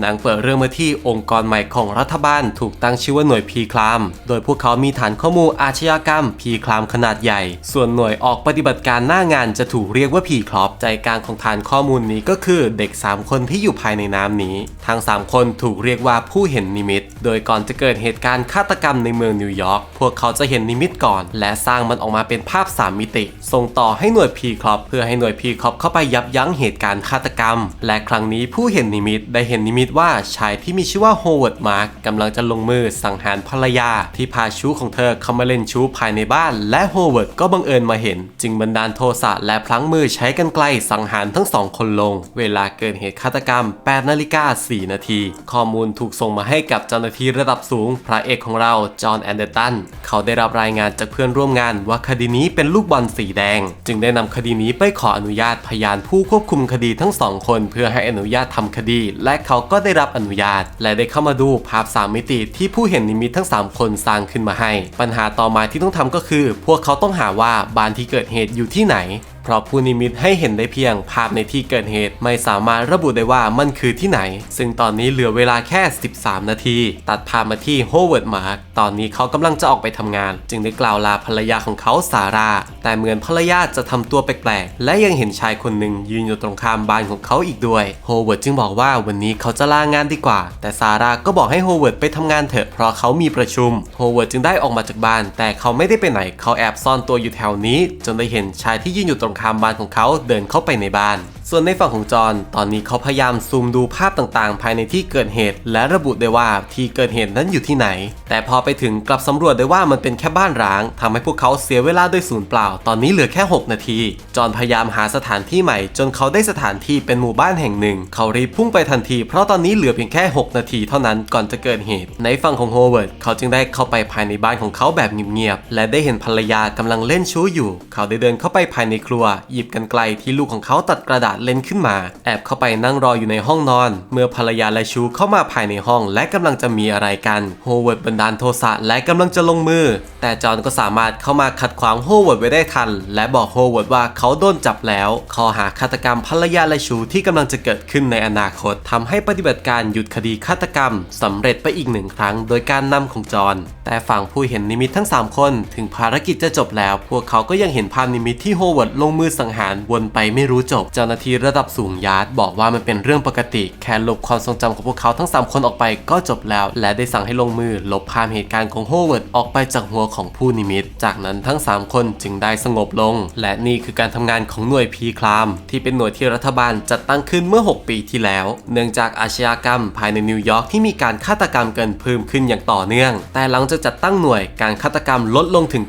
หนังเปิดเรื่องมาที่องค์กรใหม่ของรัฐบาลถูกตั้งชื่อว่าหน่วยพีคลาม โดยพวกเขามีฐานข้อมูลอาชญากรรมพีคลามขนาดใหญ่ ส่วนหน่วยออกปฏิบัติการหน้างานจะถูกเรียกว่าพีคลอปใจกลางของฐานข้อมูลนี้ก็คือเด็ก 3 คนที่อยู่ภายในน้ำนี้ ทั้ง 3 คนถูกเรียกว่าผู้เห็นนิมิต โดยก่อนจะเกิดเหตุการณ์ฆาตกรรมในเมืองนิวยอร์กพวกเขาจะเห็นนิมิตก่อน และสร้างมันออกมาเป็นภาพ 3 มิติ ส่งต่อให้หน่วยพีคลอปเพื่อให้หน่วยพีคลอปเข้าไปยับยั้งเหตุการณ์ฆาตกรรม และครั้งนี้ผู้เห็นนิมิตได้เห็นนิมิตว่าชายที่มีชื่อว่าโฮเวิร์ดมาร์กกำลังจะลงมือสังหารภรรยา ที่พาชู้ของเธอเข้ามาเล่นชู้ภายในบ้าน และโฮเวิร์ดก็บังเอิญมาเห็น จึงบันดาลโทสะและพลั้งมือใช้กันไกลสังหารทั้งสองคนลง เวลาเกิดเหตุฆาตกรรม8นาฬิกา4นาทีข้อมูลถูกส่งมาให้กับเจ้าหน้าที่ระดับสูง พระเอกของเราจอห์นแอนเดอร์ตันเขาได้รับรายงานจากเพื่อนร่วมงานว่าคดีนี้เป็นลูกบอลสีแดง จึงได้นำคดีนี้ไปขออนุญาตพยานผู้ควบคุมคดีทั้งสองคน เพื่อให้อนุญาตทำคดี และเขาก็็ได้รับอนุญาต และได้เข้ามาดูภาพ 3 มิติที่ผู้เห็นนิมิตทั้ง 3 คนสร้างขึ้นมาให้ ปัญหาต่อมาที่ต้องทำก็คือ พวกเขาต้องหาว่าบ้านที่เกิดเหตุอยู่ที่ไหน เพราะผู้นิมิตให้เห็นได้เพียง ภาพในที่เกิดเหตุ ไม่สามารถระบุได้ว่ามันคือที่ไหน ซึ่งตอนนี้เหลือเวลาแค่ 13 นาที ตัดภาพมาที่โฮเวิร์ดมาร์กตอนนี้เขากำลังจะออกไปทำงาน จึงได้กล่าวลาภรรยาของเขาซาร่าแต่เหมือนภรรยาจะทำตัวแปลกๆ และยังเห็นชายคนหนึ่งยืนอยู่ตรงข้ามบ้านของเขาอีกด้วยโฮเวิร์ดจึงบอกว่าวันนี้เขาจะลางานดีกว่า แต่ซาร่าก็บอกให้โฮเวิร์ดไปทำงานเถอะเพราะเขามีประชุมโฮเวิร์ดจึงได้ออกมาจากบ้าน แต่เขาไม่ได้ไปไหนเขาแอบซ่อนตัวอยู่แถวนี้ จนได้เห็นชายที่ยืนอยู่ตรงข้ามบ้านของเขาเดินเข้าไปในบ้าน ส่วนในฝั่งของจอห์นตอนนี้เขาพยายามซูมดูภาพต่างๆ ภายในที่เกิดเหตุ และระบุได้ว่าที่เกิดเหตุนั้นอยู่ที่ไหน แต่พอไปถึงกลับสำรวจได้ว่ามันเป็นแค่บ้านร้างทำให้พวกเขาเสียเวลาโดยศูนย์เปล่า ตอนนี้เหลือแค่ 6 นาที จอห์นพยายามหาสถานที่ใหม่ จนเขาได้สถานที่เป็นหมู่บ้านแห่งหนึ่ง เขารีบพุ่งไปทันที เพราะตอนนี้เหลือเพียงแค่ 6 นาทีเท่านั้นก่อนจะเกิดเหตุ ในฝั่งของโฮเวิร์ดเขาจึงได้เข้าไปภายในบ้านของเขาแบบเงียบๆและได้เห็นภรรยากำลังเล่นชู้อยู่ เขาได้เดินเข้าไปภายในครัวหยิบกันไกลที่ลูกของเขาตัดกระดาษเล่นขึ้นมา แอบเข้าไปนั่งรออยู่ในห้องนอน เมื่อภรรยาและชูเข้ามาภายในห้อง และกำลังจะมีอะไรกันโฮเวิร์ดบันดาลโทสะและกำลังจะลงมือ แต่จอห์นก็สามารถเข้ามาขัดขวางโฮเวิร์ดไว้ได้ทัน และบอกโฮเวิร์ดว่าเขาโดนจับแล้วข้อหาฆาตกรรมภรรยาและชูที่กำลังจะเกิดขึ้นในอนาคตทำให้ปฏิบัติการหยุดคดีฆาตกรรมสำเร็จไปอีกหนึ่งครั้ง โดยการนำของจอห์นแต่ฝั่งผู้เห็นนิมิตทั้ง 3 คน ถึงภารกิจจะจบแล้ว พวกเขาก็ยังเห็นภาพนิมิตที่โฮเวิร์ดลงมือสังหารวนไปไม่รู้จบเจ้าหน้าที่ที่ระดับสูงยาร์ดบอกว่ามันเป็นเรื่องปกติ แค่ลบความทรงจำของพวกเขาทั้ง 3 คนออกไปก็จบแล้ว และได้สั่งให้ลงมือลบภาพเหตุการณ์ของโฮเวิร์ดออกไปจากหัวของผู้นิมิต จากนั้นทั้ง 3 คนจึงได้สงบลง และนี่คือการทำงานของหน่วยพีคลาม ที่เป็นหน่วยที่รัฐบาลจัดตั้งขึ้นเมื่อ 6 ปีที่แล้ว เนื่องจากอาชญากรรม ภายในนิวยอร์กที่มีการฆาตกรรมเกินเพิ่มขึ้นอย่างต่อเนื่อง แต่หลังจากจัดตั้งหน่วยการฆาตกรรมลดลงถึง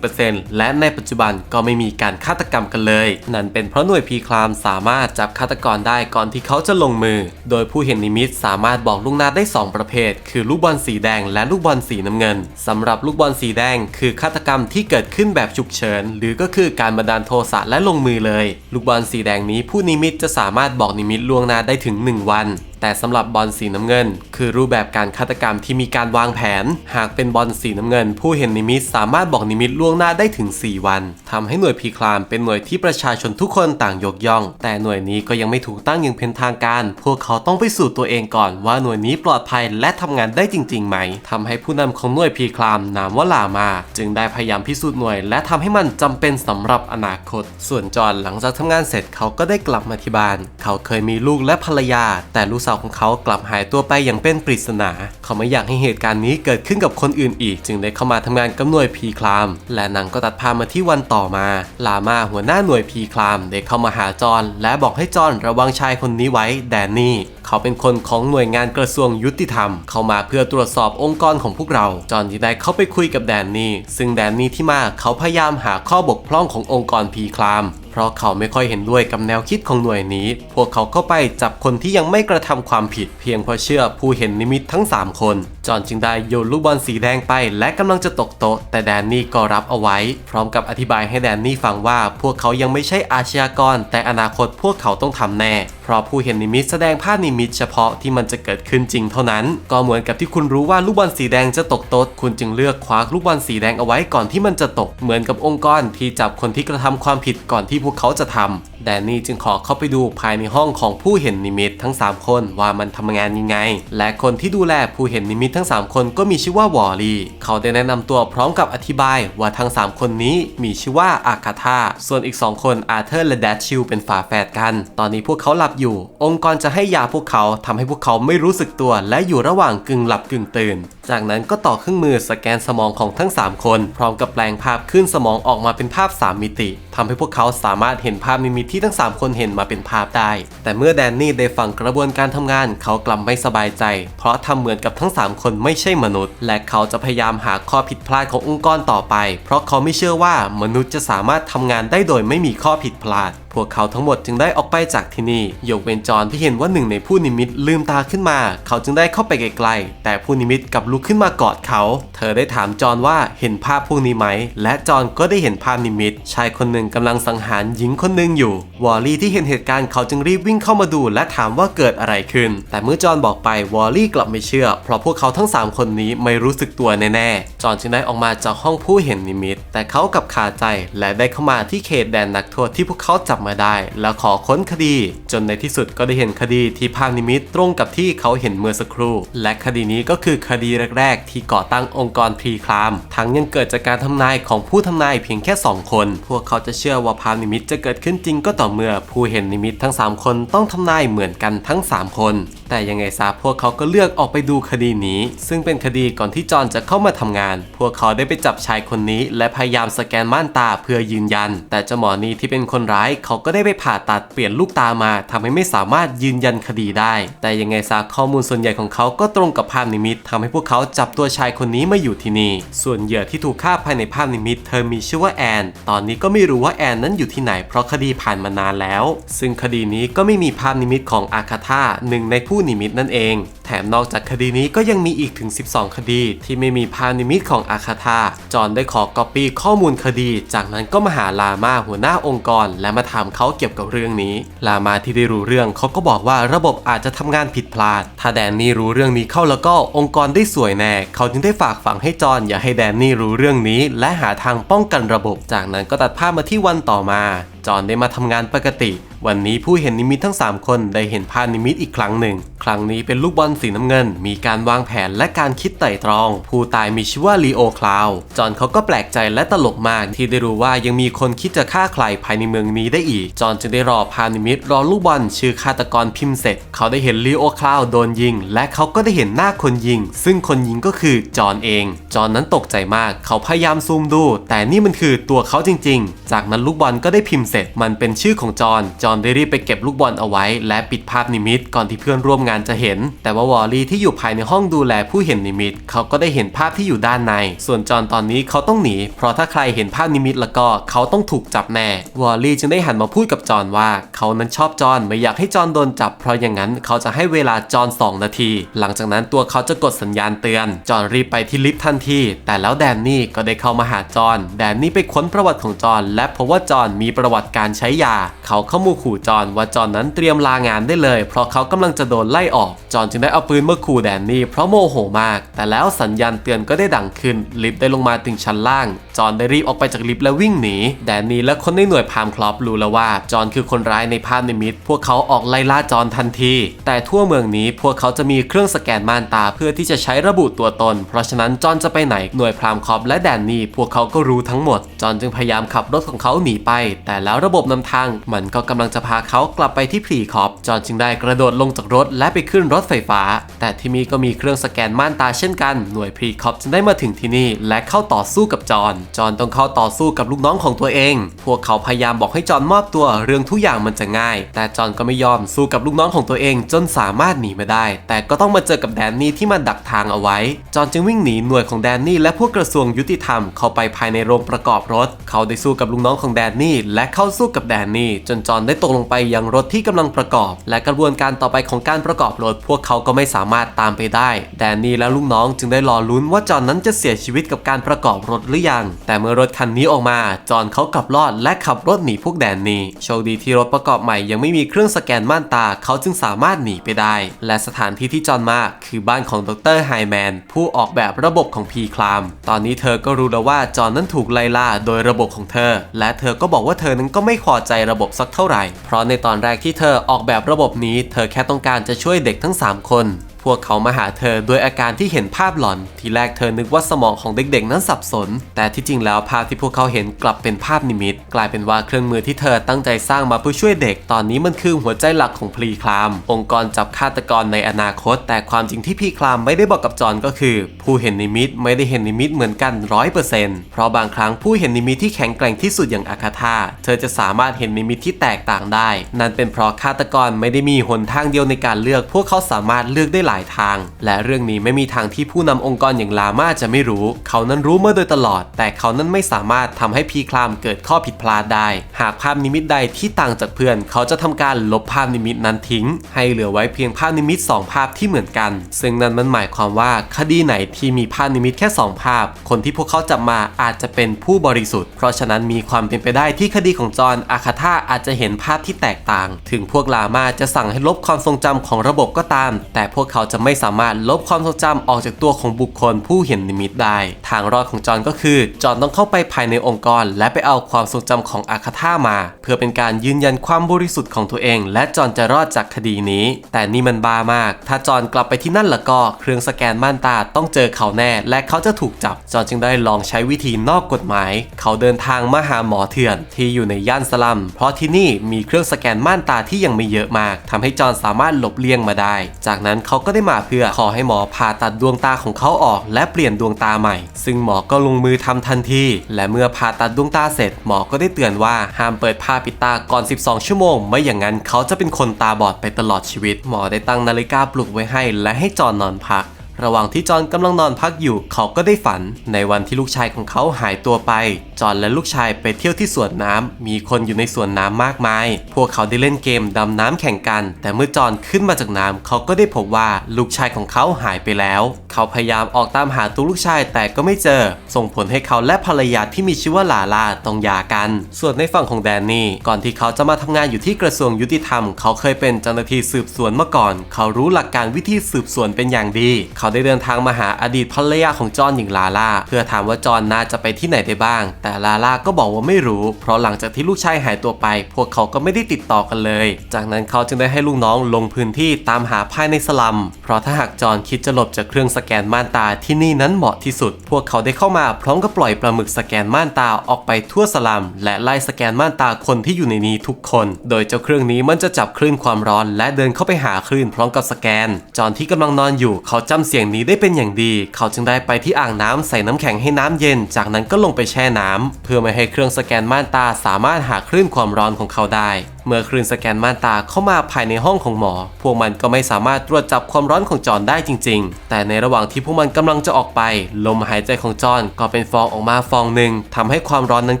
90%และในปัจจุบันก็ไม่มีการฆาตกรรมกันเลย นั่นเป็นเพราะหน่วยพีคลามสามารถามารถจับฆาตกรได้ก่อนที่เขาจะลงมือ โดยผู้เห็นนิมิตสามารถบอกลูกนาได้ 2 ประเภท คือลูกบอลสีแดงและลูกบอลสีน้ำเงินสำหรับลูกบอลสีแดง คือฆาตกรรมที่เกิดขึ้นแบบฉุกเฉิน หรือก็คือการบันดาลโทสะและลงมือเลย ลูกบอลสีแดงนี้ผู้นิมิตจะสามารถบอกนิมิตล่วงหน้าได้ถึง 1 วัน แต่สำหรับบอลสีน้ำเงิน คือรูปแบบการฆาตกรรมที่มีการวางแผน หากเป็นบอลสีน้ำเงิน ผู้เห็นนิมิตสามารถบอกนิมิตล่วงหน้าได้ถึง 4 วันทำให้หน่วยพีคลามเป็นหน่วยที่ประชาชนทุกคนต่างยกย่อง แต่หน่วยนี้ก็ยังไม่ถูกตั้งอย่างเป็นทางการ พวกเขาต้องไปสู่ตัวเองก่อนว่าหน่วยนี้ปลอดภัยและทำงานได้จริงๆไหมทำให้ผู้นำของหน่วยพีคลามนามว่าลามา จึงได้พยายามพิสูจน์หน่วย และทำให้มันจำเป็นสำหรับอนาคต ส่วนจอห์นหลังจากทำงานเสร็จเขาก็ได้กลับมาที่บ้าน เขาเคยมีลูกและภรรยา แต่ลูกสาวของเขากลับหายตัวไปอย่างเป็นปริศนา เขาไม่อยากให้เหตุการณ์นี้เกิดขึ้นกับคนอื่นอีก จึงได้เข้ามาทำงานกับหน่วยพีคลาม และนางก็ตัดพามาที่วันต่อมา ลามาหัวหน้าหน่วยพีคลามได้เข้ามาหาจอนและบอกให้จอนระวังชายคนนี้ไว้แดนนี่ เขาเป็นคนของหน่วยงานกระทรวงยุติธรรม เข้ามาเพื่อตรวจสอบองค์กรของพวกเรา จอห์นที่ได้เข้าไปคุยกับแดนนี่ ซึ่งแดนนี่ที่มาเขาพยายามหาข้อบกพร่องขององค์กรพีคลามเพราะเขาไม่ค่อยเห็นด้วยกับแนวคิดของหน่วยนี้ พวกเขาเข้าไปจับคนที่ยังไม่กระทำความผิด เพียงเพราะเชื่อผู้เห็นนิมิตทั้ง 3 คน จอนจึงได้โยนลูกบอลสีแดงไป และกำลังจะตกโต๊ะ แต่แดนนี่ก็รับเอาไว้ พร้อมกับอธิบายให้แดนนี่ฟังว่า พวกเขายังไม่ใช่อาชญากร แต่อนาคตพวกเขาต้องทำแน่ เพราะผู้เห็นนิมิตแสดงภาพนิมิตเฉพาะที่มันจะเกิดขึ้นจริงเท่านั้น ก็เหมือนกับที่คุณรู้ว่าลูกบอลสีแดงจะตกโต๊ดคุณจึงเลือกคว้าลูกบอลสีแดงเอาไว้ก่อนที่มันจะตก เหมือนกับองค์กรที่จับคนที่กระทำความผิดก่อนที่พวกเขาจะทำ แดนนี่จึงขอเข้าไปดูภายในห้องของผู้เห็นนิมิตทั้ง 3 คนว่ามันทำงานยังไง และคนที่ดูแลผู้เห็นนิมิตทั้ง 3 คนก็มีชื่อว่าวอลลี่เขาได้แนะนำตัวพร้อมกับอธิบายว่าทั้ง 3 คนนี้มีชื่อว่าอาคาธาส่วนอีก 2 คนอาเธอร์และแดชชิลเป็นฝาแฝดกัน ตอนนี้พวกเขาหลับอยู่ องค์กรจะให้ยาพวกเขาทำให้พวกเขาไม่รู้สึกตัว และอยู่ระหว่างกึ่งหลับกึ่งตื่น จากนั้นก็ต่อเครื่องมือสแกนสมองของทั้ง 3 คน พร้อมกับแปลงภาพขึ้นสมองออกมาเป็นภาพ 3 มิติ ทำให้พวกเขาสามารถเห็นภาพนิมิตที่ทั้ง 3 คนเห็นมาเป็นภาพได้ แต่เมื่อแดนนี่ได้ฟังกระบวนการทำงาน เขากลับไม่สบายใจ เพราะทำเหมือนกับทั้ง 3 คนไม่ใช่มนุษย์ และเขาจะพยายามหาข้อผิดพลาดขององค์กรต่อไป เพราะเขาไม่เชื่อว่ามนุษย์จะสามารถทำงานได้โดยไม่มีข้อผิดพลาด พวกเขาทั้งหมดจึงได้ออกไปจากที่นี่ยกเว้นจอนที่เห็นว่าหนึ่งในผู้นิมิตลืมตาขึ้นมา เขาจึงได้เข้าไปไกลๆแต่ผู้นิมิตกลับลุกขึ้นมากอดเขา เธอได้ถามจอนว่าเห็นภาพพวกนี้ไหม และจอนก็ได้เห็นภาพนิมิต ชายคนหนึ่งกำลังสังหารหญิงคนหนึ่งอยู่ วอลลี่ที่เห็นเหตุการณ์เขาจึงรีบวิ่งเข้ามาดู และถามว่าเกิดอะไรขึ้น แต่เมื่อจอนบอกไปวอลลี่กลับไม่เชื่อ เพราะพวกเขาทั้งสามคนนี้ไม่รู้สึกตัวแน่ๆจอนจึงได้ออกมาจากห้องผู้เห็นนิมิต แต่เขากลับขาใจและได้เข้ามาที่เขตแดนนักโทษที่พวกเขาจับมาได้ แล้วขอค้นคดี จนในที่สุดก็ได้เห็นคดีที่ภาพนิมิตตรงกับที่เขาเห็นเมื่อสักครู่ และคดีนี้ก็คือคดีแรก ๆ ที่ก่อตั้งองค์กรพรีคลาม ทั้งยังเกิดจากการทำนายของผู้ทำนายเพียงแค่ 2 คน พวกเขาจะเชื่อว่าภาพนิมิตจะเกิดขึ้นจริงก็ต่อเมื่อผู้เห็นนิมิตทั้ง 3 คนต้องทำนายเหมือนกันทั้ง 3 คนแต่ยังไงซะพวกเขาก็เลือกออกไปดูคดีนี้ ซึ่งเป็นคดีก่อนที่จอห์นจะเข้ามาทำงาน พวกเขาได้ไปจับชายคนนี้ และพยายามสแกนม่านตาเพื่อยืนยัน แต่เจ้าหมอนี้ที่เป็นคนร้ายเขาก็ได้ไปผ่าตัดเปลี่ยนลูกตามาทำให้ไม่สามารถยืนยันคดีได้ แต่ยังไงซะข้อมูลส่วนใหญ่ของเขาก็ตรงกับภาพนิมิตทำให้พวกเขาจับตัวชายคนนี้มาอยู่ที่นี่ ส่วนเหยื่อที่ถูกฆ่าภายในภาพนิมิต เธอมีชื่อว่าแอน ตอนนี้ก็ไม่รู้ว่าแอนนั้นอยู่ที่ไหนเพราะคดีผ่านมานานแล้ว ซึ่งคดีนี้ก็ไม่มีภาพนิมิตของอาคาธาหนึ่งในผู้นิมิตนั่นเอง แถมนอกจากคดีนี้ก็ยังมีอีกถึง 12 คดี ที่ไม่มีภานิมิตของอาคาธาจอนได้ขอก๊อปปี้ข้อมูลคดี จากนั้นก็มาหาลามาหัวหน้าองค์กร และมาถามเขาเกี่ยวกับเรื่องนี้ ลามาที่ได้รู้เรื่องเขาก็บอกว่าระบบอาจจะทำงานผิดพลาด ถ้าแดนนี่รู้เรื่องนี้เข้าแล้วก็องค์กรได้สวยแน่ เขาจึงได้ฝากฝังให้จอนอย่าให้แดนนี่รู้เรื่องนี้ และหาทางป้องกันระบบ จากนั้นก็ตัดภาพมาที่วันต่อมา จอนได้มาทำงานปกติ วันนี้ผู้เห็นนิมิตทั้ง 3 คนได้เห็นภาพนิมิตอีกครั้งหนึ่ง ครั้งนี้เป็นลูกบอลสีน้ำเงิน มีการวางแผนและการคิดไต่ตรอง ผู้ตายมีชื่อว่าลีโอคลาวจอห์นเขาก็แปลกใจและตลกมากที่ได้รู้ว่ายังมีคนคิดจะฆ่าใครภายในเมืองนี้ได้อีก จอห์นจึงได้รอภานิมิตรอลูกบอลชื่อฆาตกรพิมพ์เสร็จ เขาได้เห็นลีโอคลาวโดนยิง และเขาก็ได้เห็นหน้าคนยิง ซึ่งคนยิงก็คือจอห์นเอง จอห์นนั้นตกใจมาก เขาพยายามซูมดู แต่นี่มันคือตัวเขาจริง ๆ จากนั้นลูกบอลก็ได้พิมพ์เสร็จ มันเป็นชื่อของจอห์นจอห์นได้รีบไปเก็บลูกบอลเอาไว้ และปิดภาพนิมิตก่อนที่เพื่อนร่วมงานจะเห็น แต่ว่าวอลลี่ที่อยู่ภายในห้องดูแลผู้เห็นนิมิตเขาก็ได้เห็นภาพที่อยู่ด้านใน ส่วนจอนตอนนี้เขาต้องหนี เพราะถ้าใครเห็นภาพนิมิตแล้วก็เขาต้องถูกจับแน่วอลลี่จึงได้หันมาพูดกับจอนว่าเขานั้นชอบจอนไม่อยากให้จอนโดนจับ เพราะอย่างนั้นเขาจะให้เวลาจอห์น2นาที หลังจากนั้นตัวเขาจะกดสัญญาณเตือน จอนรีบไปที่ลิฟต์ทันที แต่แล้วแดนนี่ก็ได้เข้ามาหาจอนแดนนี่ไปค้นประวัติของจอนและพบว่าจอนมีประวัติการใช้ยา เขาเข้ามาขู่จอนว่าจอนนั้นเตรียมลางานได้เลย เพราะเขากำลังจะโดนไล่ออกจอนจึงได้เอาปืนมาขู่แดนนี่เพราะโมโหมาก แต่แล้วสัญญาณเตือนก็ได้ดังขึ้น ลิฟต์ได้ลงมาถึงชั้นล่าง จอนได้รีบออกไปจากลิฟต์และวิ่งหนี แดนนี่และคนในหน่วยพามคลอปรู้แล้วว่า จอนคือคนร้ายในภาพนิมิต พวกเขาออกไล่ล่าจอนทันที แต่ทั่วเมืองนี้พวกเขาจะมีเครื่องสแกนม่านตาเพื่อที่จะใช้ระบุตัวตน เพราะฉะนั้นจอนจะไปไหนหน่วยพรามคอปและแดนนี่พวกเขาก็รู้ทั้งหมด จอนจึงพยายามขับรถของเขาหนีไป แต่แล้วระบบนำทางมันก็กำลังจะพาเขากลับไปที่พรีคอปจอนจึงได้กระโดดลงจากรถและไปขึ้นรถไฟฟ้าแต่ที่นี่ก็มีเครื่องสแกนม่านตาเช่นกันหน่วยพรีคอปจึงได้มาถึงที่นี่ และเข้าต่อสู้กับจอห์นจอห์นต้องเข้าต่อสู้กับลูกน้องของตัวเอง พวกเขาพยายามบอกให้จอห์นมอบตัวเรื่องทุกอย่างมันจะง่าย แต่จอห์นก็ไม่ยอมสู้กับลูกน้องของตัวเอง จนสามารถหนีมาได้ แต่ก็ต้องมาเจอกับแดนนี่ที่มาดักทางเอาไว้ จอห์นจึงวิ่งหนีหน่วยของแดนนี่และพวกกระทรวงยุติธรรมเข้าไปภายในโรงประกอบรถ เขาได้สู้กับลูกน้องของแดนนี่และเข้าสู้กับแดนนี่จนจอห์นได้ตกลงไปยังรถที่กำลังประกอบ และกระบวนการต่อไปของการประกอบรถ พวกเขาก็ไม่สามารถตามไปได้ แดนนี่และลูกน้องจึงได้รอลุ้นว่าจอห์นนั้นจะเสียชีวิตกับการประกอบรถหรือยัง แต่เมื่อรถคันนี้ออกมา จอห์นเขากลับรอดและขับรถหนีพวกแดนนี่โชคดีที่รถประกอบใหม่ยังไม่มีเครื่องสแกนม่านตาเขาจึงสามารถหนีไปได้ และสถานที่ที่จอห์นมาคือบ้านของดรไฮแมนผู้ออกแบบระบบของพีคลาม ตอนนี้เธอก็รู้แล้วว่าจอห์นนั้นถูกไล่ล่าโดยระบบของเธอ และเธอก็บอกว่าเธอนั้นก็ไม่พอใจระบบสักเท่าไหร่ เพราะในตอนแรกที่เธอออกแบบระบบนี้ เธอแค่ต้องการจะช่วยเด็กทั้ง 3 คนพ วกเขามาหาเธอด้วยอาการที่เห็นภาพหลอน ทีแรกเธอนึกว่าสมองของเด็กๆ นั้นสับสน แต่ที่จริงแล้วภาพที่พวกเขาเห็นกลับเป็นภาพนิมิต กลายเป็นว่าเครื่องมือที่เธอตั้งใจสร้างมาเพื่อช่วยเด็ก ตอนนี้มันคือหัวใจหลักของพลีคลาม องค์กรจับฆาตกรในอนาคต แต่ความจริงที่พลีคลามไม่ได้บอกกับจอนก็คือ ผู้เห็นนิมิตไม่ได้เห็นนิมิตเหมือนกันร้อยเปอร์เซ็นต์เพราะบางครั้งผู้เห็นนิมิตที่แข็งแกร่งที่สุดอย่างอาคาธาเธอจะสามารถเห็นนิมิตที่แตกต่างได้ นั่นเป็นเพราะฆาตกรไม่ได้มีหนทางเดียวในการเลือก พวกเขาสามารถเลือกได้หลายทาง และเรื่องนี้ไม่มีทางที่ผู้นำองค์กรอย่างลาม่าจะไม่รู้ เขานั้นรู้มาโดยตลอด แต่เขานั้นไม่สามารถทำให้พีคลามเกิดข้อผิดพลาดได้ หากภาพนิมิตใดที่ต่างจากเพื่อน เขาจะทำการลบภาพนิมิตนั้นทิ้ง ให้เหลือไว้เพียงภาพนิมิต 2 ภาพที่เหมือนกัน ซึ่งนั่นมันหมายความว่าคดีไหนที่มีภาพนิมิตแค่ 2 ภาพ คนที่พวกเขาจับมาอาจจะเป็นผู้บริสุทธิ์ เพราะฉะนั้นมีความเป็นไปได้ที่คดีของจอห์นอาคาธาอาจจะเห็นภาพที่แตกต่าง ถึงพวกลาม่าจะสั่งให้ลบความทรงจำของระบบก็ตาม แต่พวกเขาจะไม่สามารถลบความทรงจำออกจากตัวของบุคคลผู้เห็นนิมิตได้ ทางรอดของจอห์นก็คือจอห์นต้องเข้าไปภายในองค์กร และไปเอาความทรงจำของอาคาธามา เพื่อเป็นการยืนยันความบริสุทธิ์ของตัวเอง และจอห์นจะรอดจากคดีนี้ แต่นี่มันบ้ามาก ถ้าจอห์นกลับไปที่นั่นละก็เครื่องสแกนม่านตาต้องเจอเขาแน่ และเขาจะถูกจับจอห์นจึงได้ลองใช้วิธีนอกกฎหมาย เขาเดินทางมาหาหมอเถื่อนที่อยู่ในย่านสลัม เพราะที่นี่มีเครื่องสแกนม่านตาที่ยังไม่เยอะมากทำให้จอห์นสามารถหลบเลี่ยงมาได้ จากนั้นเขาก็ได้มาเพื่อขอให้หมอผ่าตัดดวงตาของเขาออก และเปลี่ยนดวงตาใหม่ ซึ่งหมอก็ลงมือทำทันที และเมื่อผ่าตัดดวงตาเสร็จ หมอก็ได้เตือนว่าห้ามเปิดผ้าปิดตาก่อน 12 ชั่วโมง ไม่อย่างนั้นเขาจะเป็นคนตาบอดไปตลอดชีวิต หมอได้ตั้งนาฬิกาปลุกไว้ให้ และให้จอนนอนพัก ระหว่างที่จอนกำลังนอนพักอยู่เขาก็ได้ฝัน ในวันที่ลูกชายของเขาหายตัวไป จอนและลูกชายไปเที่ยวที่สวนน้ำ มีคนอยู่ในสวนน้ำมากมาย พวกเขาได้เล่นเกมดำน้ำแข่งกัน แต่เมื่อจอนขึ้นมาจากน้ำเขาก็ได้พบว่าลูกชายของเขาหายไปแล้ว เขาพยายามออกตามหาตัวลูกชายแต่ก็ไม่เจอ ส่งผลให้เขาและภรรยาที่มีชื่อว่าลาลาต้องหย่ากัน ส่วนในฝั่งของแดนนี่ก่อนที่เขาจะมาทำงานอยู่ที่กระทรวงยุติธรรม เขาเคยเป็นเจ้าหน้าที่สืบสวนมาก่อน เขารู้หลักการวิธีสืบสวนเป็นอย่างดีเขาาได้เดินทางมาหาอดีตภรรยาของจอห์นอย่างลาลาเพื่อถามว่าจอห์นน่าจะไปที่ไหนได้บ้าง แต่ลาลาก็บอกว่าไม่รู้ เพราะหลังจากที่ลูกชายหายตัวไป พวกเขาก็ไม่ได้ติดต่อกันเลย จากนั้นเขาจึงได้ให้ลูกน้องลงพื้นที่ตามหาภายในสลัม เพราะถ้าหากจอห์นคิดจะหลบจากเครื่องสแกนม่านตาที่นี่นั้นเหมาะที่สุด พวกเขาได้เข้ามาพร้อมกับปล่อยปลาหมึกสแกนม่านตาออกไปทั่วสลัม และไล่สแกนม่านตาคนที่อยู่ในนี้ทุกคน โดยเจ้าเครื่องนี้มันจะจับคลื่นความร้อน และเดินเข้าไปหาคลื่นพร้อมกับสแกน จอห์นที่กำลังนอนอยู่เขาจำเสียงนี้ได้เป็นอย่างดี เขาจึงได้ไปที่อ่างน้ำใส่น้ำแข็งให้น้ำเย็น จากนั้นก็ลงไปแช่น้ำเพื่อไม่ให้เครื่องสแกนม่านตาสามารถหาคลื่นความร้อนของเขาได้ เมื่อคลื่นสแกนม่านตาเข้ามาภายในห้องของหมอ พวกมันก็ไม่สามารถตรวจจับความร้อนของจอห์นได้จริง ๆ แต่ในระหว่างที่พวกมันกำลังจะออกไป ลมหายใจของจอห์นก็เป็นฟองออกมาฟองหนึ่งทำให้ความร้อนนั้น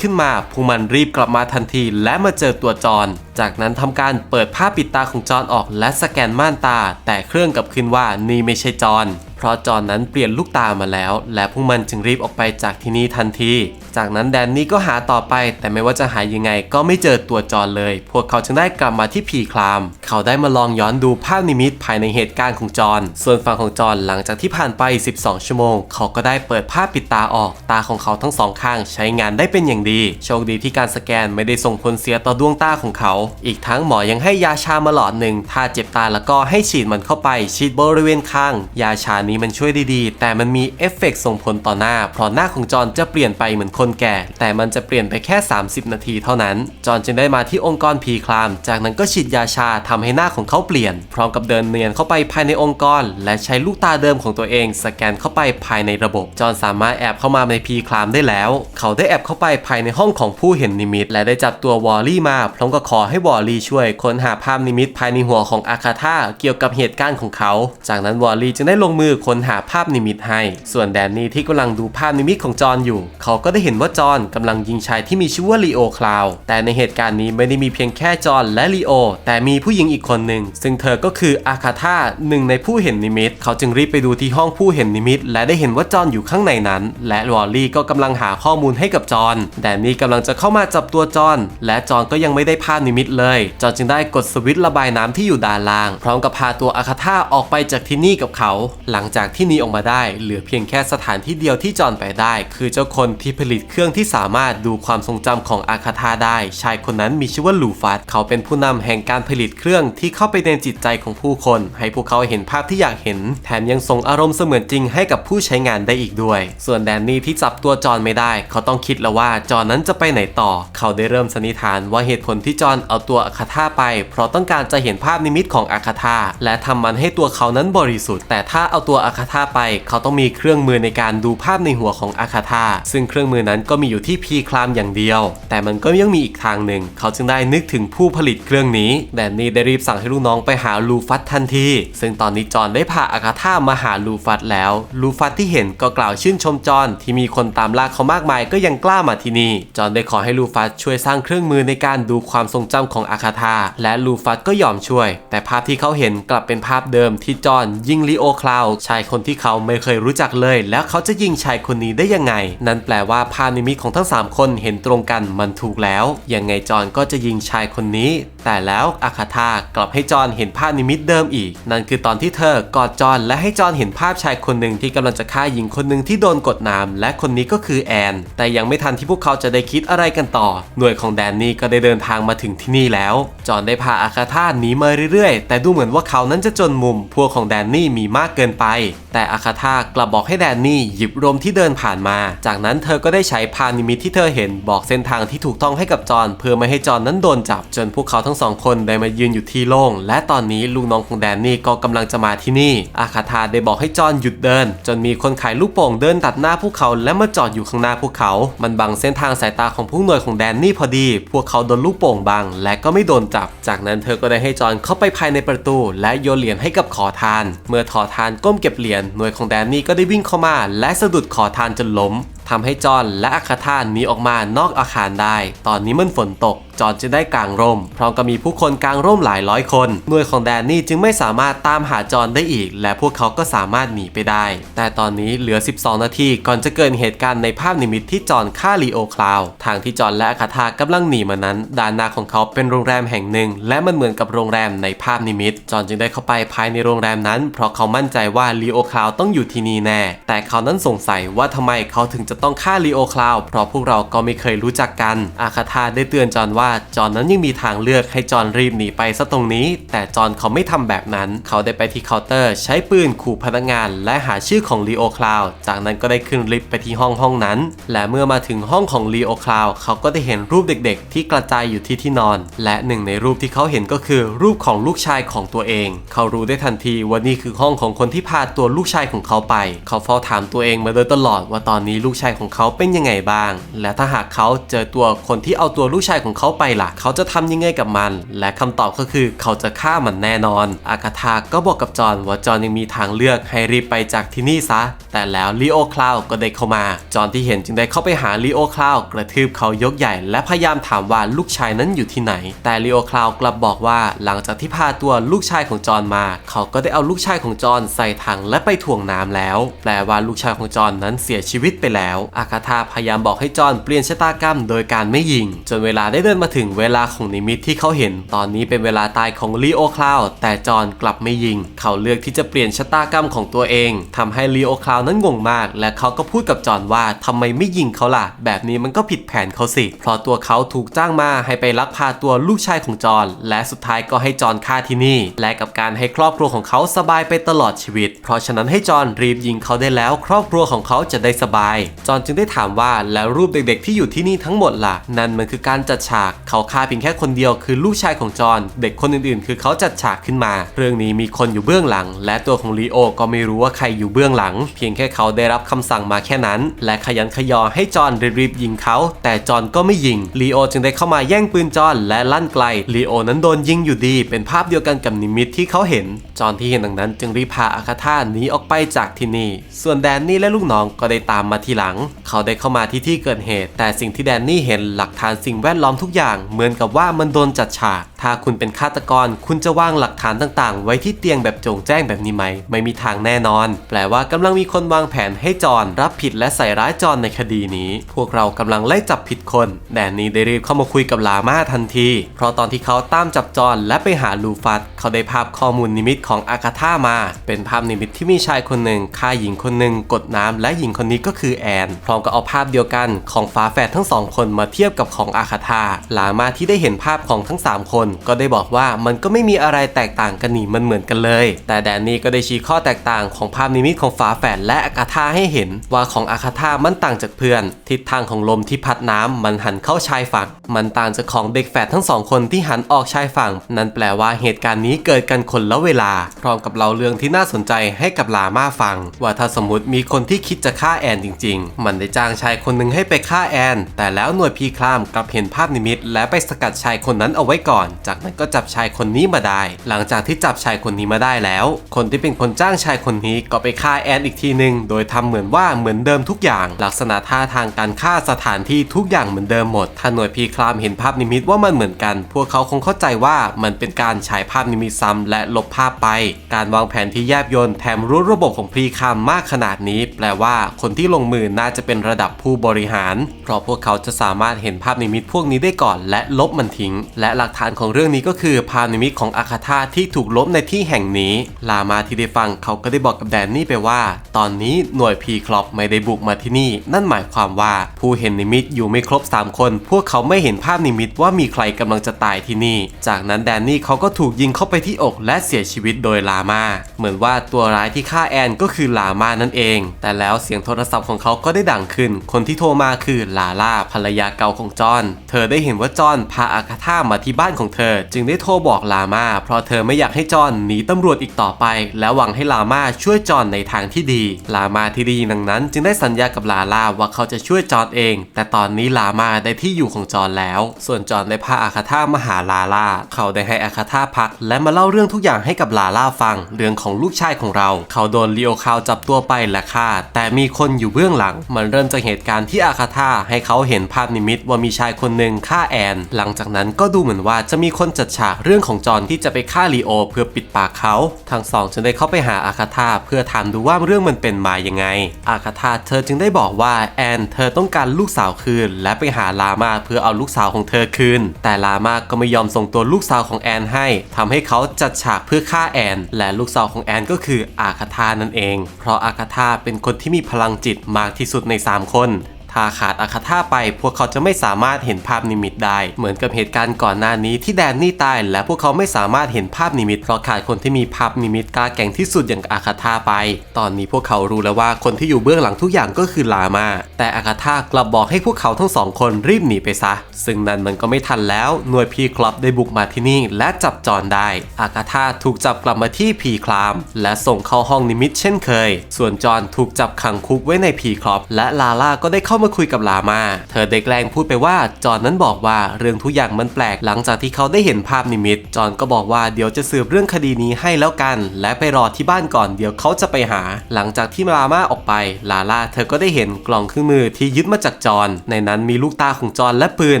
ขึ้นมา พวกมันรีบกลับมาทันที และมาเจอตัวจอห์นจากนั้นทำการเปิดผ้าปิดตาของจอห์นออกและสแกนม่านตา แต่เครื่องกลับขึ้นว่านี่ไม่ใช่จอห์น เพราะจอห์นนั้นเปลี่ยนลูกตามาแล้ว และพวกมันจึงรีบออกไปจากที่นี่ทันที จากนั้นแดนนี่ก็หาต่อไป แต่ไม่ว่าจะหายังไงก็ไม่เจอตัวจอห์นเลย พวกเขาจึงได้กลับมาที่พีคลาม เขาได้มาลองย้อนดูภาพนิมิตภายในเหตุการณ์ของจอห์นส่วนฝั่งของจอห์นหลังจากที่ผ่านไป 12 ชั่วโมง เขาก็ได้เปิดผ้าปิดตาออก ตาของเขาทั้งสองข้างใช้งานได้เป็นอย่างดี โชคดีที่การสแกนไม่ได้ส่งผลเสียต่อดวงตาของเขา อีกทั้งหมอยังให้ยาชามาหลอดหนึ่งถ้าเจ็บตาแล้วก็ให้ฉีดมันเข้าไป ฉีดบริเวณข้าง ยาชานี้มันช่วยได้ดีแต่มันมีเอฟเฟกต์ส่งผลต่อหน้า เพราะหน้าของจอห์นจะเปลี่ยนไปเหมือนคนแก่ แต่มันจะเปลี่ยนไปแค่ 30 นาทีเท่านั้น จอห์นจึงได้มาที่องค์กรพีคลาม จากนั้นก็ฉีดยาชาทำให้หน้าของเขาเปลี่ยน พร้อมกับเดินเนียนเข้าไปภายในองค์กร และใช้ลูกตาเดิมของตัวเอง สแกนเข้าไปภายในระบบ จอห์นสามารถแอบเข้ามาในพีคลามได้แล้ว เขาได้แอบเข้าไปภายในห้องของผู้เห็นนิมิต และได้จับตัววอลลี่มาพร้อมกับขอให้วอลลี่ช่วยค้นหาภาพนิมิตภายในหัวของอาคาธาเกี่ยวกับเหตุการณ์ของเขา จากนั้นวอลลี่จึงได้ลงมือค้นหาภาพนิมิตให้ ส่วนแดนนี่ที่กำลังดูภาพนิมิตของจอห์นอยู่ เขาก็ได้เห็นว่าจอห์นกำลังยิงชายที่มีชื่อว่าลีโอคลาว แต่ในเหตุการณ์นี้ไม่ได้มีเพียงแค่จอห์นและลีโอ แต่มีผู้หญิงอีกคนหนึ่ง ซึ่งเธอก็คืออาคาธาหนึ่งในผู้เห็นนิมิต เขาจึงรีบไปดูที่ห้องผู้เห็นนิมิต และได้เห็นว่าจอห์นอยู่ข้างในนั้น และวอลลี่ก็กำลังหาข้อมูลให้กับจอห์นแดนนี่กำลังจะเข้ามาจับตัวจอห์นและจอห์นก็ยังไม่ได้ภาพนิมิตเลย จอห์นจึงได้กดสวิตช์ระบายน้ำที่อยู่ด้านล่าง พร้อมกับพาตัวอาคาธาออกไปจากที่นี่กับเขา หลังจากที่นีออกมาได้ เหลือเพียงแค่สถานที่เดียวที่จอห์นไปได้ คือเจ้าคนที่ผลิตเครื่องที่สามารถดูความทรงจำของอาคาธาได้ ชายคนนั้นมีชื่อว่าลูฟัสเขาเป็นผู้นำแห่งการผลิตเครื่องที่เข้าไปในจิตใจของผู้คน ให้พวกเขาเห็นภาพที่อยากเห็น แถมยังส่งอารมณ์เสมือนจริงให้กับผู้ใช้งานได้อีกด้วย ส่วนแดนนี่ที่จับตัวจอห์นไม่ได้ เขาต้องคิดแล้วว่าจอห์นนั้นจะไปไหนต่อ เขาได้เริ่มสันนิษฐานว่าเหตุผลที่จอห์นเอาตัวอาคาธาไป เพราะต้องการจะเห็นภาพนิมิตของอาคาธาและทำมันให้ตัวเขานั้นบริสุทธิ์แต่ถ้าเอาตัวัวอาคาธาไป เขาต้องมีเครื่องมือในการดูภาพในหัวของอาคาธาซึ่งเครื่องมือนั้นก็มีอยู่ที่พีคลามอย่างเดียว แต่มันก็ยังมีอีกทางหนึ่ง เขาจึงได้นึกถึงผู้ผลิตเครื่องนี้แดนนี่ได้รีบสั่งให้ลูกน้องไปหาลูฟัตทันที ซึ่งตอนนี้จอนได้พาอาคาธามาหาลูฟัตแล้วลูฟัตที่เห็นก็กล่าวชื่นชมจอนที่มีคนตามล่าเขามากมายก็ยังกล้ามาที่นี่จอนได้ขอให้ลูฟัตช่วยสร้างเครื่องมือในการดูความทรงจำของอาคาธาและลูฟัตก็ยอมช่วย แต่ภาพที่เขาเห็นกลับเป็นภาพเดิมที่จอนยิงลีโอคลาวชายคนที่เขาไม่เคยรู้จักเลย แล้วเขาจะยิงชายคนนี้ได้ยังไง นั่นแปลว่าภาพนิมิตของทั้ง 3 คนเห็นตรงกันมันถูกแล้วยังไงจอนก็จะยิงชายคนนี้แต่แล้วอาคาธากลับให้จอห์นเห็นภาพนิมิตเดิมอีก นั่นคือตอนที่เธอกอดจอห์นและให้จอห์นเห็นภาพชายคนหนึ่งที่กำลังจะฆ่าหญิงคนหนึ่งที่โดนกดน้ำและคนนี้ก็คือแอน แต่ยังไม่ทันที่พวกเขาจะได้คิดอะไรกันต่อ หน่วยของแดนนี่ก็ได้เดินทางมาถึงที่นี่แล้ว จอห์นได้พาอาคาธาหนีมาเรื่อยๆ แต่ดูเหมือนว่าเขานั้นจะจนมุม พวกของแดนนี่มีมากเกินไป แต่อาคาธากลับบอกให้แดนนี่หยิบรมที่เดินผ่านมา จากนั้นเธอก็ได้ใช้พานิมิตที่เธอเห็นบอกเส้นทางที่ถูกต้องให้กับจอห์นเพื่อไม่ให้จอห์นนั้นโดนจับจนพวกเขาทั้งสองคนได้มายืนอยู่ที่โล่ง และตอนนี้ลูกน้องของแดนนี่ก็กำลังจะมาที่นี่ อาคาธาได้บอกให้จอห์นหยุดเดิน จนมีคนขายลูกโป่งเดินตัดหน้าพวกเขาและมาจอดอยู่ข้างหน้าพวกเขา มันบังเส้นทางสายตาของผู้หน่วยของแดนนี่พอดี พวกเขาโดนลูกโป่งบัง และก็ไม่โดนจับ จากนั้นเธอก็ได้ให้จอห์นเข้าไปภายในประตู และโยนเหรียญให้กับขอทาน เมื่อขอทานก้มเก็บเหรียญหน่วยของแดนนี่ก็ได้วิ่งเข้ามา และสะดุดขอทานจนล้มทำให้จอห์นและอาคาธาหนีออกมานอกอาคารได้ ตอนนี้มันฝนตก จอห์นจะได้กางร่ม พร้อมกับมีผู้คนกางร่มหลายร้อยคน หน่วยของแดนนี่จึงไม่สามารถตามหาจอห์นได้อีก และพวกเขาก็สามารถหนีไปได้ แต่ตอนนี้เหลือ 12 นาทีก่อนจะเกิดเหตุการณ์ในภาพนิมิตที่จอห์นฆ่าลีโอคลาว ทางที่จอห์นและอาคาธากำลังหนีมานั้นด้านหน้าของเขาเป็นโรงแรมแห่งหนึ่ง และมันเหมือนกับโรงแรมในภาพนิมิต จอห์นจึงได้เข้าไปภายในโรงแรมนั้น เพราะเขามั่นใจว่าลีโอคลาวต้องอยู่ที่นี่แน่ แต่เขานั้นสงสัยว่าทำไมเขาถึงจะต้องฆ่าลีโอคลาวเพราะพวกเราก็ไม่เคยรู้จักกัน อาคาธาได้เตือนจอห์นว่าจอห์นนั้นยังมีทางเลือกให้จอห์นรีบหนีไปซะตรงนี้ แต่จอห์นเขาไม่ทำแบบนั้น เขาได้ไปที่เคาน์เตอร์ ใช้ปืนขู่พนักงาน และหาชื่อของลีโอคลาวจากนั้นก็ได้ขึ้นลิฟต์ไปที่ห้องห้องนั้น และเมื่อมาถึงห้องของลีโอคลาวเขาก็ได้เห็นรูปเด็กๆ ที่กระจายอยู่ที่ที่นอน และหนึ่งในรูปที่เขาเห็นก็คือรูปของลูกชายของตัวเอง เขารู้ได้ทันทีว่านี่คือห้องของคนที่พาตัวลูกชายของเขาไป เขาเฝ้าถามตัวเองมาโดยตลอดว่าตอนนี้ลูกชายของเขาเป็นยังไงบ้าง และถ้าหากเขาเจอตัวคนที่เอาตัวลูกชายของเขาไปล่ะ เขาจะทำยังไงกับมัน และคำตอบก็คือเขาจะฆ่ามันแน่นอน อากาธาก็บอกกับจอห์นว่าจอห์นยังมีทางเลือกให้รีบไปจากที่นี่ซะ แต่แล้วลีโอคลาวก็ได้เข้ามา จอห์นที่เห็นจึงได้เข้าไปหาลีโอคลาวกระทืบเขายกใหญ่ และพยายามถามว่าลูกชายนั้นอยู่ที่ไหน แต่ลีโอคลาวกลับบอกว่าหลังจากที่พาตัวลูกชายของจอห์นมา เขาก็ได้เอาลูกชายของจอห์นใส่ถังและไปถ่วงน้ำแล้ว แปลว่าลูกชายของจอห์นนั้นเสียชีวิตไปแล้วอากาธาพยายามบอกให้จอห์นเปลี่ยนชะตากรรมโดยการไม่ยิง จนเวลาได้เดินมาถึงเวลาของนิมิตที่เขาเห็น ตอนนี้เป็นเวลาตายของลีโอคลาวแต่จอห์นกลับไม่ยิง เขาเลือกที่จะเปลี่ยนชะตากรรมของตัวเองทำให้ลีโอคลาวนั้นงงมาก และเขาก็พูดกับจอห์นว่าทำไมไม่ยิงเขาล่ะ แบบนี้มันก็ผิดแผนเขาสิ เพราะตัวเขาถูกจ้างมาให้ไปลักพาตัวลูกชายของจอห์นและสุดท้ายก็ให้จอห์นฆ่าที่นี่ และกับการให้ครอบครัวของเขาสบายไปตลอดชีวิต เพราะฉะนั้นให้จอห์นรีบยิงเขาได้แล้ว ครอบครัวของเขาจะได้สบายจอห์นจึงได้ถามว่าแล้วรูปเด็กๆที่อยู่ที่นี่ทั้งหมดล่ะ นั่นมันคือการจัดฉากเขาฆ่าเพียงแค่คนเดียวคือลูกชายของจอห์นเด็กคนอื่นๆ คือเขาจัดฉากขึ้นมา เรื่องนี้มีคนอยู่เบื้องหลัง และตัวของลีโอก็ไม่รู้ว่าใครอยู่เบื้องหลัง เพียงแค่เขาได้รับคำสั่งมาแค่นั้น และขยันขยอให้จอห์นรีบๆยิงเขา แต่จอห์นก็ไม่ยิงลีโอจึงได้เข้ามาแย่งปืนจอห์นและลั่นไกลลีโอนั้นโดนยิงอยู่ดี เป็นภาพเดียวกันกับนิมิตที่เขาเห็น จอห์นที่เห็นดังนั้น จึงรีบพาอาคาธาหนีออกไปจากที่นี่ ส่วนแดนนี่และลูกน้องก็ได้ตามมาทีหลังเขาได้เข้ามาที่ที่เกิดเหตุ แต่สิ่งที่แดนนี่เห็นหลักฐานสิ่งแวดล้อมทุกอย่าง เหมือนกับว่ามันโดนจัดฉาก ถ้าคุณเป็นฆาตกร คุณจะวางหลักฐานต่างๆ ไว้ที่เตียงแบบโจงแจ้งแบบนี้ไหม ไม่มีทางแน่นอน แปลว่ากำลังมีคนวางแผนให้จอนรับผิดและใส่ร้ายจอนในคดีนี้ พวกเรากำลังไล่จับผิดคน แดนนี่ได้รีบเข้ามาคุยกับลาม่าทันที เพราะตอนที่เขาตามจับจอนและไปหาลูฟัดเขาได้ภาพข้อมูลนิมิตของอาคาธามา เป็นภาพนิมิตที่มีชายคนหนึ่งฆ่าหญิงคนหนึ่งกดน้ำและหญิงคนนี้ก็คือแอนพร้อมกับเอาภาพเดียวกันของฝาแฝดทั้งสองคนมาเทียบกับของอาคาธาลามาที่ได้เห็นภาพของทั้ง 3 คน ก็ได้บอกว่ามันก็ไม่มีอะไรแตกต่างกันนี่มันเหมือนกันเลย แต่แดนนี่ก็ได้ชี้ข้อแตกต่างของภาพนิมิตของฝาแฝดและอาคาธาให้เห็น ว่าของอาคาธามันต่างจากเพื่อน ทิศทางของลมที่พัดน้ำมันหันเข้าชายฝั่ง มันต่างจากของเด็กแฝดทั้งสองคนที่หันออกชายฝั่ง นั่นแปลว่าเหตุการณ์นี้เกิดกันคนละเวลา พร้อมกับเราเรื่องที่น่าสนใจให้กับลาม่าฟัง ว่าถ้าสมมติมีคนที่คิดจะฆ่าแอนจริงมันได้จ้างชายคนหนึ่งให้ไปฆ่าแอน แต่แล้วหน่วยพีคลามกลับเห็นภาพนิมิต และไปสกัดชายคนนั้นเอาไว้ก่อน จากนั้นก็จับชายคนนี้มาได้ หลังจากที่จับชายคนนี้มาได้แล้ว คนที่เป็นคนจ้างชายคนนี้ก็ไปฆ่าแอนอีกทีหนึ่งโดยทำเหมือนว่าเหมือนเดิมทุกอย่าง ลักษณะท่าทางการฆ่าสถานที่ทุกอย่างเหมือนเดิมหมดถ้าหน่วยพีคลามเห็นภาพนิมิตว่ามันเหมือนกัน พวกเขาคงเข้าใจว่ามันเป็นการฉายภาพนิมิตซ้ำและลบภาพไป การวางแผนที่แยบยลแถมรู้ระบบของพีคามมากขนาดนี้ แปลว่าคนที่ลงมือน่าจะเป็นระดับผู้บริหาร เพราะพวกเขาจะสามารถเห็นภาพนิมิตพวกนี้ได้ก่อน และลบมันทิ้ง และหลักฐานของเรื่องนี้ก็คือภาพนิมิตของอาคาธาที่ถูกลบในที่แห่งนี้ ลามาที่ได้ฟังเขาก็ได้บอกกับแดนนี่ไปว่า ตอนนี้หน่วยพีคลอปไม่ได้บุกมาที่นี่ นั่นหมายความว่าผู้เห็นนิมิตอยู่ไม่ครบ 3 คน พวกเขาไม่เห็นภาพนิมิตว่ามีใครกำลังจะตายที่นี่ จากนั้นแดนนี่เขาก็ถูกยิงเข้าไปที่อกและเสียชีวิตโดยลามา เหมือนว่าตัวร้ายที่ฆ่าแอนก็คือลามานั่นเอง แต่แล้วเสียงโทรศัพท์ของเขาก็ได้ดังขึ้น คนที่โทรมาคือลาล่าภรรยาเก่าของจอห์นเธอได้เห็นว่าจอห์นพาอาคาธามาที่บ้านของเธอ จึงได้โทรบอกลามาเพราะเธอไม่อยากให้จอห์นหนีตำรวจอีกต่อไป และหวังให้ลามาช่วยจอห์นในทางที่ดี ลามาที่ดีดังนั้น จึงได้สัญญากับลาล่าว่าเขาจะช่วยจอห์นเอง แต่ตอนนี้ลามาได้ที่อยู่ของจอห์นแล้ว ส่วนจอห์นได้พาอาคาธามาหาลาล่าเขาได้ให้อาคาธาพัก และมาเล่าเรื่องทุกอย่างให้กับลาล่าฟัง เรื่องของลูกชายของเรา เขาโดนลีโอคาวจับตัวไปและฆ่าแต่มีคนอยู่เบื้องหลังมันเริ่มจากเหตุการณ์ที่อาคาธาให้เขาเห็นภาพนิมิตว่ามีชายคนหนึ่งฆ่าแอน หลังจากนั้นก็ดูเหมือนว่าจะมีคนจัดฉากเรื่องของจอห์นที่จะไปฆ่าลีโอ เพื่อปิดปากเขา ทั้งสองจึงได้เข้าไปหาอาคาธาเพื่อถามดูว่าเรื่องมันเป็นมายังไง อาคาธาเธอจึงได้บอกว่าแอน เธอต้องการลูกสาวคืน และไปหาลามาเพื่อเอาลูกสาวของเธอคืน แต่ลามาก็ไม่ยอมส่งตัวลูกสาวของแอนให้ทำให้เขาจัดฉากเพื่อฆ่าแอน และลูกสาวของแอนก็คืออาคาธานั่นเอง เพราะอาคาธาเป็นคนที่มีพลังจิตมากที่สุดใน 3 คน ถ้าขาดอาคาธาไป พวกเขาจะไม่สามารถเห็นภาพนิมิตได้ เหมือนกับเหตุการณ์ก่อนหน้านี้ที่แดนนี่ตาย และพวกเขาไม่สามารถเห็นภาพนิมิตเพราะขาดคนที่มีภาพนิมิตกล้าแก่งที่สุดอย่างอาคาธาไป ตอนนี้พวกเขารู้แล้วว่าคนที่อยู่เบื้องหลังทุกอย่างก็คือลามาแต่อาคาธากลับบอกให้พวกเขาทั้งสองคนรีบหนีไปซะ ซึ่งนั่นมันก็ไม่ทันแล้วหน่วยพีคลับได้บุกมาที่นี่และจับจอนได้ อาคาธาถูกจับกลับมาที่พีคลาม และส่งเข้าห้องนิมิตเช่นเคย ส่วนจอนถูกจับขังคุกไว้ในพีคลับและลาล่าก็ได้เข้ามาคุยกับลามา เธอได้แกล้งพูดไปว่าจอนนั้นบอกว่าเรื่องทุกอย่างมันแปลกหลังจากที่เขาได้เห็นภาพนิมิต จอนก็บอกว่าเดี๋ยวจะสืบเรื่องคดีนี้ให้แล้วกัน และไปรอที่บ้านก่อนเดี๋ยวเขาจะไปหา หลังจากที่ลามาออกไป ลาล่าเธอก็ได้เห็นกล่องเครื่องมือที่ยึดมาจากจอนในนั้นมีลูกตาของจอนและปืน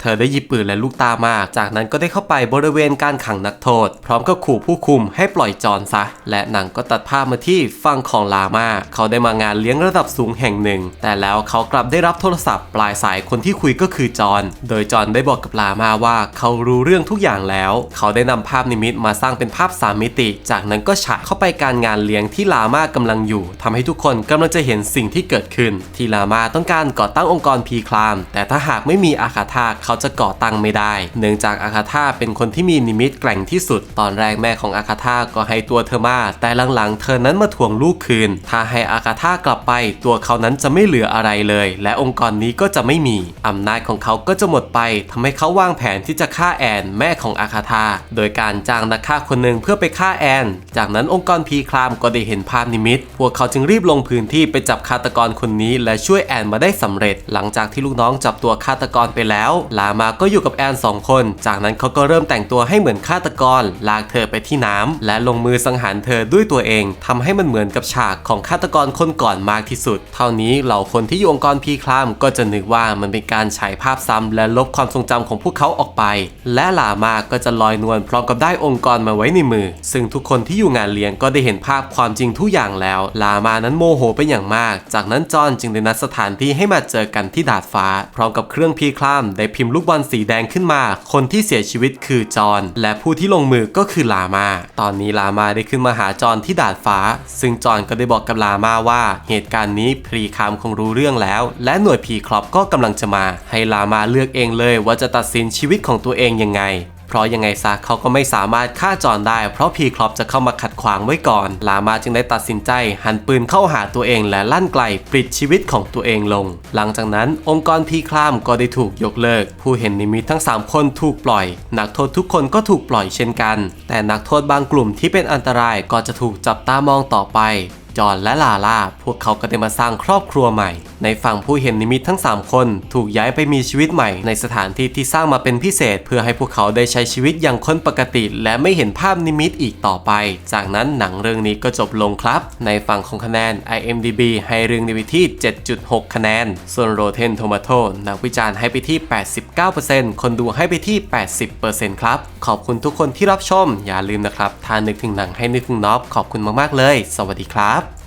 เธอได้หยิบปืนและลูกตามา จากนั้นก็ได้เข้าไปบริเวณการขังนักโทษ พร้อมกับขู่ผู้คุมให้ปล่อยจอนซะ และหนังก็ตัดภาพมาที่ฝั่งของลามา เขาได้มางานเลี้ยงระดับสูงแห่งหนึ่ง แต่แล้วเขากลับได้รับโทรศัพท์ปลายสายคนที่คุยก็คือจอห์นโดยจอห์นได้บอกกับลามาว่าเขารู้เรื่องทุกอย่างแล้ว เขาได้นำภาพนิมิตมาสร้างเป็นภาพสามมิติ จากนั้นก็ฉายเข้าไปการงานเลี้ยงที่ลามากำลังอยู่ทำให้ทุกคนกำลังจะเห็นสิ่งที่เกิดขึ้น ที่ลามาต้องการก่อตั้งองค์กรพีคลาม แต่ถ้าหากไม่มีอาคาธาเขาจะก่อตั้งไม่ได้ เนื่องจากอาคาธาเป็นคนที่มีนิมิตแกร่งที่สุด ตอนแรกแม่ของอาคาธาก็ให้ตัวเธอมา แต่หลังๆ เธอนั้นมาทวงลูกคืน ถ้าให้อาคาธากลับไป ตัวเขานั้นจะไม่เหลืออะไรเลย และององค์กรนี้ก็จะไม่มีอำนาจของเขาก็จะหมดไปทำให้เขาวางแผนที่จะฆ่าแอนแม่ของอาคาธาโดยการจ้างนักฆ่าคนหนึ่งเพื่อไปฆ่าแอน จากนั้นองค์กรพีคลามก็ได้เห็นภาพนิมิต พวกเขาจึงรีบลงพื้นที่ไปจับฆาตกรคนนี้ และช่วยแอนมาได้สำเร็จ หลังจากที่ลูกน้องจับตัวฆาตกรไปแล้ว ลามาก็อยู่กับแอนสองคน จากนั้นเขาก็เริ่มแต่งตัวให้เหมือนฆาตกร ลากเธอไปที่น้ำและลงมือสังหารเธอด้วยตัวเองทำให้มันเหมือนกับฉากของฆาตกรคนก่อนมากที่สุด เท่านี้เหล่าคนที่อยู่องค์กรพีคลามก็จะนึกว่ามันเป็นการฉายภาพซ้ำและลบความทรงจำของพวกเขาออกไป และลามาก็จะลอยนวลพร้อมกับได้องค์กรมาไว้ในมือ ซึ่งทุกคนที่อยู่งานเลี้ยงก็ได้เห็นภาพความจริงทุกอย่างแล้วลามานั้นโมโหเป็นอย่างมาก จากนั้นจอนจึงได้นัดสถานที่ให้มาเจอกันที่ดาดฟ้า พร้อมกับเครื่องพีคลามได้พิมพ์ลูกบอลสีแดงขึ้นมา คนที่เสียชีวิตคือจอนและผู้ที่ลงมือก็คือลามา ตอนนี้ลามาได้ขึ้นมาหาจอนที่ดาดฟ้า ซึ่งจอนก็ได้บอกกับลามาว่า เหตุการณ์นี้พรีคามคงรู้เรื่องแล้ว และหน่วยพีครอปก็กำลังจะมาให้ลามาเลือกเองเลยว่าจะตัดสินชีวิตของตัวเองยังไง เพราะยังไงซะเขาก็ไม่สามารถฆ่าจอนได้ เพราะพีครอปจะเข้ามาขัดขวางไว้ก่อน ลามาจึงได้ตัดสินใจ หันปืนเข้าหาตัวเองและลั่นไกลปลิดชีวิตของตัวเองลง หลังจากนั้นองค์กรพีคลามก็ได้ถูกยกเลิก ผู้เห็นนิมิตทั้ง 3 คนถูกปล่อย นักโทษทุกคนก็ถูกปล่อยเช่นกัน แต่นักโทษบางกลุ่มที่เป็นอันตรายก็จะถูกจับตามองต่อไป จอห์นและลาล่าพวกเขาก็ได้มาสร้างครอบครัวใหม่ ในฝั่งผู้เห็นนิมิตทั้ง 3 คน ถูกย้ายไปมีชีวิตใหม่ ในสถานที่ที่สร้างมาเป็นพิเศษ เพื่อให้พวกเขาได้ใช้ชีวิตอย่างคนปกติ และไม่เห็นภาพนิมิตอีกต่อไป จากนั้นหนังเรื่องนี้ก็จบลงครับ ในฝั่งของคะแนน IMDB ให้เรื่องนี้ไปที่ 7.6 คะแนน ส่วน Rotten Tomato นักวิจารณ์ให้ไปที่ 89%คนดูให้ไปที่ 80%ครับ ขอบคุณทุกคนที่รับชม อย่าลืมนะครับ ถ้านึกถึงหนังให้นึกถึงน็อบขอบคุณมาก ๆ เลย สวัสดีครับ